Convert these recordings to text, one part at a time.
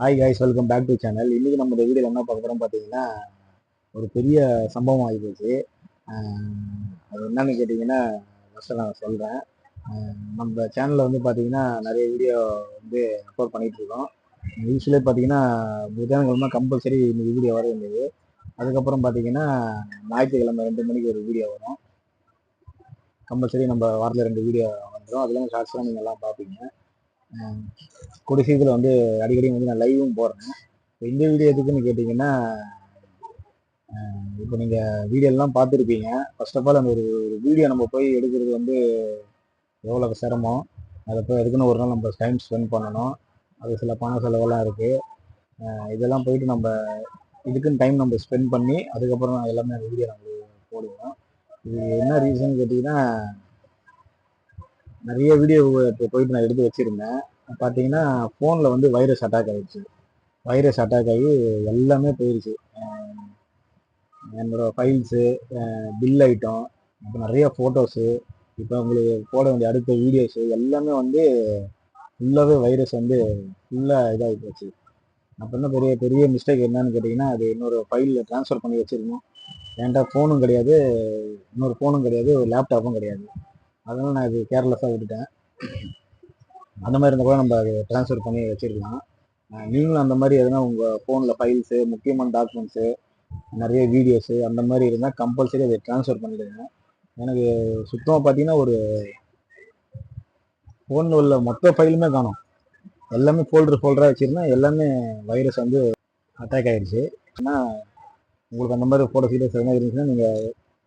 Hi guys welcome back to channel இன்றைக்கி நம்ம இந்த வீடியோவில் என்ன பார்க்க போகிறோம் பார்த்தீங்கன்னா ஒரு பெரிய சம்பவம் ஆகி போச்சு அது என்னன்னு கேட்டிங்கன்னா ஃபஸ்ட்டு நான் சொல்கிறேன் நம்ம சேனலில் வந்து பார்த்தீங்கன்னா நிறைய வீடியோ வந்து அப்லோட் பண்ணிகிட்டு இருக்கோம் யூஸ்வலே பார்த்தீங்கன்னா புதன்கிழமை கம்பல்சரி இன்னைக்கு வீடியோ வர வேண்டியது. அதுக்கப்புறம் பார்த்தீங்கன்னா ஞாயிற்றுக்கிழமை ரெண்டு மணிக்கு ஒரு வீடியோ வரும். கம்பல்சரி நம்ம வாரத்தில் ரெண்டு வீடியோ வந்துடும் அதுலேருந்து ஷார்ட்ஸ்லாம் நீங்கள் எல்லாம் பார்ப்பீங்க கூடிய வந்து அடிக்கடி வந்து நான் லைவும் போடுறேன். இப்போ இந்த வீடியோ எதுக்குன்னு கேட்டிங்கன்னா இப்போ நீங்கள் வீடியோலாம் பார்த்துருப்பீங்க. ஃபர்ஸ்ட் ஆஃப் ஆல் அந்த ஒரு ஒரு வீடியோ நம்ம போய் எடுக்கிறது வந்து எவ்வளோ சிரமம். அதை போய் அதுக்குன்னு ஒரு நாள் நம்ம டைம் ஸ்பெண்ட் பண்ணணும். அது சில பண செலவெல்லாம் இருக்குது இதெல்லாம் போயிட்டு நம்ம இதுக்குன்னு டைம் நம்ம ஸ்பெண்ட் பண்ணி அதுக்கப்புறம் நான் எல்லாமே அந்த வீடியோ நம்ம போடுவோம். இது என்ன ரீசன் கேட்டிங்கன்னா நிறைய வீடியோ இப்போ போயிட்டு நான் எடுத்து வச்சுருந்தேன். பார்த்தீங்கன்னா ஃபோனில் வந்து வைரஸ் அட்டாக் ஆகிடுச்சு வைரஸ் அட்டாக் ஆகி எல்லாமே போயிடுச்சு என்னோடய ஃபைல்ஸு பில் ஐட்டம் இப்போ நிறைய ஃபோட்டோஸு இப்போ உங்களுக்கு போட வேண்டிய அடுத்த வீடியோஸு எல்லாமே வந்து ஃபுல்லாகவே வைரஸ் வந்து ஃபுல்லாக இதாகி போச்சு. அப்போ என்ன பெரிய பெரிய மிஸ்டேக் என்னன்னு கேட்டிங்கன்னா அது இன்னொரு ஃபைலில் ட்ரான்ஸ்ஃபர் பண்ணி வச்சுருந்தோம். என்கிட்ட ஃபோனும் கிடையாது இன்னொரு ஃபோனும் கிடையாது ஒரு லேப்டாப்பும் கிடையாது. அதனால் நான் இது கேர்லெஸ்ஸாக விட்டுட்டேன். அந்த மாதிரி இருந்தால் கூட நம்ம அதை ட்ரான்ஸ்ஃபர் பண்ணி வச்சுருக்கலாம். நீங்களும் அந்த மாதிரி எதுனா உங்கள் ஃபோனில் ஃபைல்ஸு முக்கியமான டாக்குமெண்ட்ஸு நிறைய வீடியோஸு அந்த மாதிரி இருந்தால் கம்பல்சரி அதை ட்ரான்ஸ்ஃபர் பண்ணிடுங்க. எனக்கு சுத்தமாக பார்த்தீங்கன்னா ஒரு ஃபோனில் உள்ள மொத்த ஃபைலுமே காணும். எல்லாமே ஃபோல்டர் ஃபோல்டராக வச்சுருந்தா எல்லாமே வைரஸ் வந்து அட்டாக் ஆகிடுச்சு ஆனால் உங்களுக்கு அந்த மாதிரி ஃபோட்டோ சீரியஸ் எதுனா இருந்துச்சுன்னா நீங்கள்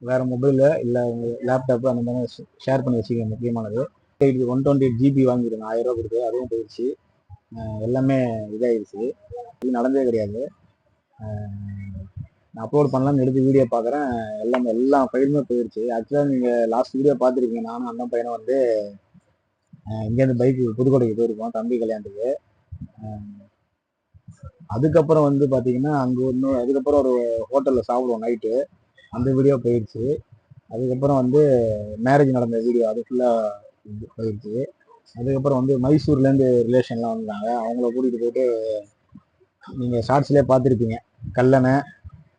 வேறு மொபைலில் இல்லை உங்கள் லேப்டாப்பு அந்த மாதிரி ஷேர் பண்ணி வச்சுக்கோங்க முக்கியமானது. இது ஒன் டுவெண்ட்டி எயிட் ஜிபி வாங்கியிருந்தேன் ஆயிரம் ரூபா கொடுத்து அதுவும் போயிடுச்சு. எல்லாமே இதாகிடுச்சு இது நடந்ததே கிடையாது. நான் அப்லோட் பண்ணலாம்னு எடுத்து வீடியோ பார்க்குறேன். எல்லாமே எல்லா ஃபைலுமே போயிடுச்சு. ஆக்சுவலாக நீங்கள் லாஸ்ட் வீடியோ பார்த்துருக்கீங்க நானும் அண்ணன் பையனும் வந்து இங்கேருந்து பைக்கு புதுக்கோட்டைக்கு போயிருக்கோம் தம்பி கல்யாணத்துக்கு. அதுக்கப்புறம் வந்து பார்த்தீங்கன்னா அங்கே ஒன்று அதுக்கப்புறம் ஒரு ஹோட்டலில் சாப்பிடுவோம் நைட்டு அந்த வீடியோ போயிடுச்சு அதுக்கப்புறம் வந்து மேரேஜ் நடந்த வீடியோ அது ஃபுல்லாக போயிடுச்சு அதுக்கப்புறம் வந்து மைசூர்லேருந்து ரிலேஷன்லாம் வந்தாங்க. அவங்கள கூட்டிகிட்டு போயிட்டு நீங்கள் ஷார்ட்ஸ்லேயே பார்த்துருப்பீங்க. கல்லணை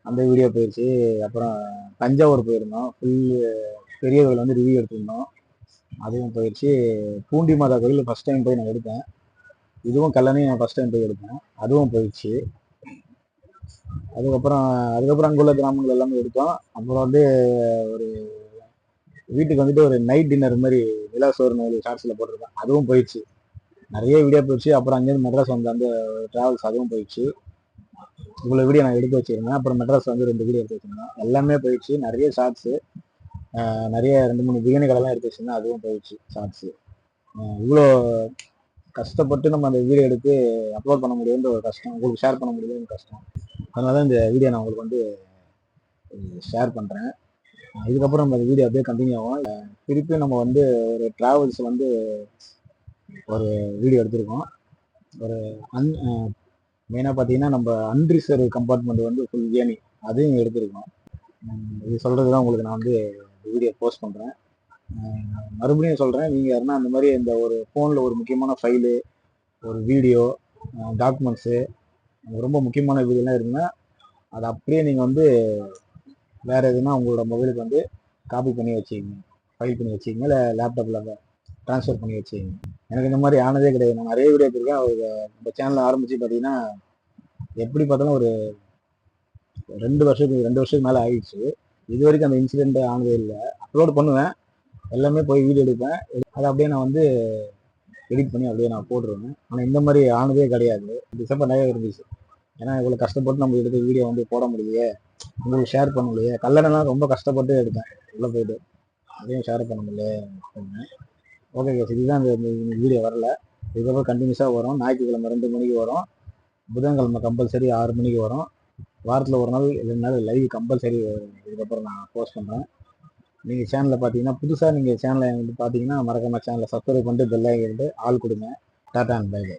அந்த வீடியோ போயிடுச்சு அப்புறம் தஞ்சாவூர் போயிருந்தோம். ஃபுல் பெரிய கோயில் வந்து ரிவ்யூ எடுத்திருந்தோம். அதுவும் போயிடுச்சு பூண்டி மாதா கோயில் ஃபஸ்ட் டைம் போய் நான் எடுத்தேன். இதுவும் கல்லணையும் நான் ஃபஸ்ட் டைம் போய் எடுத்தேன். அதுவும் போயிடுச்சு அதுக்கப்புறம் அதுக்கப்புறம் அங்கே உள்ள கிராமங்கள் எல்லாமே எடுத்தோம். அப்புறம் வந்து ஒரு வீட்டுக்கு வந்துட்டு ஒரு நைட் டின்னர் மாதிரி நிலா சோறுன்னு ஒரு ஷார்ட்ஸில் போட்டிருக்கேன் அதுவும் போயிடுச்சு. நிறைய வீடியோ போயிடுச்சு அப்புறம் அங்கேருந்து மெட்ராஸ் வந்து அந்த ட்ராவல்ஸ் அதுவும் போயிடுச்சு. இவ்வளோ வீடியோ நான் எடுத்து வச்சிருந்தேன். அப்புறம் மெட்ராஸ் வந்து ரெண்டு வீடியோ எடுத்து வச்சிருந்தேன். எல்லாமே போயிடுச்சு. நிறைய ஷார்ட்ஸு நிறைய ரெண்டு மூணு பிரியாணி கடைலாம் எடுத்து வச்சிருந்தேன். அதுவும் போயிடுச்சு ஷார்ட்ஸு இவ்வளோ கஷ்டப்பட்டு நம்ம அந்த வீடியோ எடுத்து அப்லோட் பண்ண முடியுன்ற ஒரு கஷ்டம். உங்களுக்கு ஷேர் பண்ண முடியலன்னு கஷ்டம். அதனால தான் இந்த வீடியோ நான் உங்களுக்கு வந்து ஷேர் பண்ணுறேன் இதுக்கப்புறம் நம்ம வீடியோ அப்படியே கண்டினியூ ஆகும் திருப்பி நம்ம வந்து ஒரு ட்ராவல்ஸ் வந்து ஒரு வீடியோ எடுத்திருக்கோம். ஒரு அன் மெயினாக பார்த்தீங்கன்னா நம்ம அன்ரிசர்வ் கம்பார்ட்மெண்ட் வந்து ஃபுல் ஏனி அதையும் எடுத்திருக்கோம். இது சொல்கிறது தான் உங்களுக்கு நான் வந்து வீடியோ போஸ்ட் பண்ணுறேன் மறுபடியும் சொல்கிறேன் நீங்கள் யாருன்னா அந்த மாதிரி இந்த ஒரு ஃபோனில் ஒரு முக்கியமான ஃபைலு ஒரு வீடியோ டாக்குமெண்ட்ஸு ரொம்ப முக்கியமான வீடியோலாம் இருக்குன்னா அதை அப்படியே நீங்கள் வந்து வேறு எதுனா உங்களோட மொபைலுக்கு வந்து காப்பி பண்ணி வச்சுக்கிங்க ஃபைல் பண்ணி வச்சுக்கிங்க இல்லை லேப்டாப்பில் ட்ரான்ஸ்ஃபர் பண்ணி வச்சுக்கிங்க எனக்கு இந்த மாதிரி ஆனதே கிடையாது. நான் நிறைய வீடியோ எடுத்திருக்கேன் ஒரு சேனலில் ஆரம்பித்து பார்த்தீங்கன்னா எப்படி பார்த்தாலும் ஒரு ரெண்டு வருஷத்துக்கு ரெண்டு வருஷத்துக்கு மேலே ஆகிடுச்சு இது வரைக்கும் அந்த இன்சிடெண்ட்டு ஆனதே இல்லை. அப்லோட் பண்ணுவேன். எல்லாமே போய் வீடியோ எடுப்பேன். அதை அப்படியே நான் வந்து எடிட் பண்ணி அப்படியே நான் போட்டுருவேன். ஆனால் இந்த மாதிரி ஆனதே கிடையாது. டிசம்பர் நிறைய இருந்துச்சு. ஏன்னா இவ்வளோ கஷ்டப்பட்டு நம்ம எடுத்து வீடியோ வந்து போட முடியலையே. உங்களுக்கு ஷேர் பண்ண முடியலையே. கல்லணைலாம் ரொம்ப கஷ்டப்பட்டு எடுத்தேன். உள்ளே போயிட்டு. அதையும் ஷேர் பண்ண முடியல ஓகே கேஸ் இதுதான் இந்த வீடியோ வரல. இதுக்கப்புறம் கண்டினியூஸாக வரும். ஞாயிற்றுக்கிழமை ரெண்டு மணிக்கு வரும். புதன்கிழமை கம்பல்சரி ஆறு மணிக்கு வரும். வாரத்தில் ஒரு நாள் ரெண்டு நாள் லைவ் கம்பல்சரி இதுக்கப்புறம் நான் போஸ்ட் பண்ணுறேன் நீங்கள் சேனலில் பார்த்தீங்கன்னா புதுசாக நீங்கள் சேனலை வந்து பார்த்தீங்கன்னா மறக்காம சேனலை சப்ஸ்கிரைப் பண்ணிட்டு பெல் ஆள் கொடுங்க. Tata and bye bye.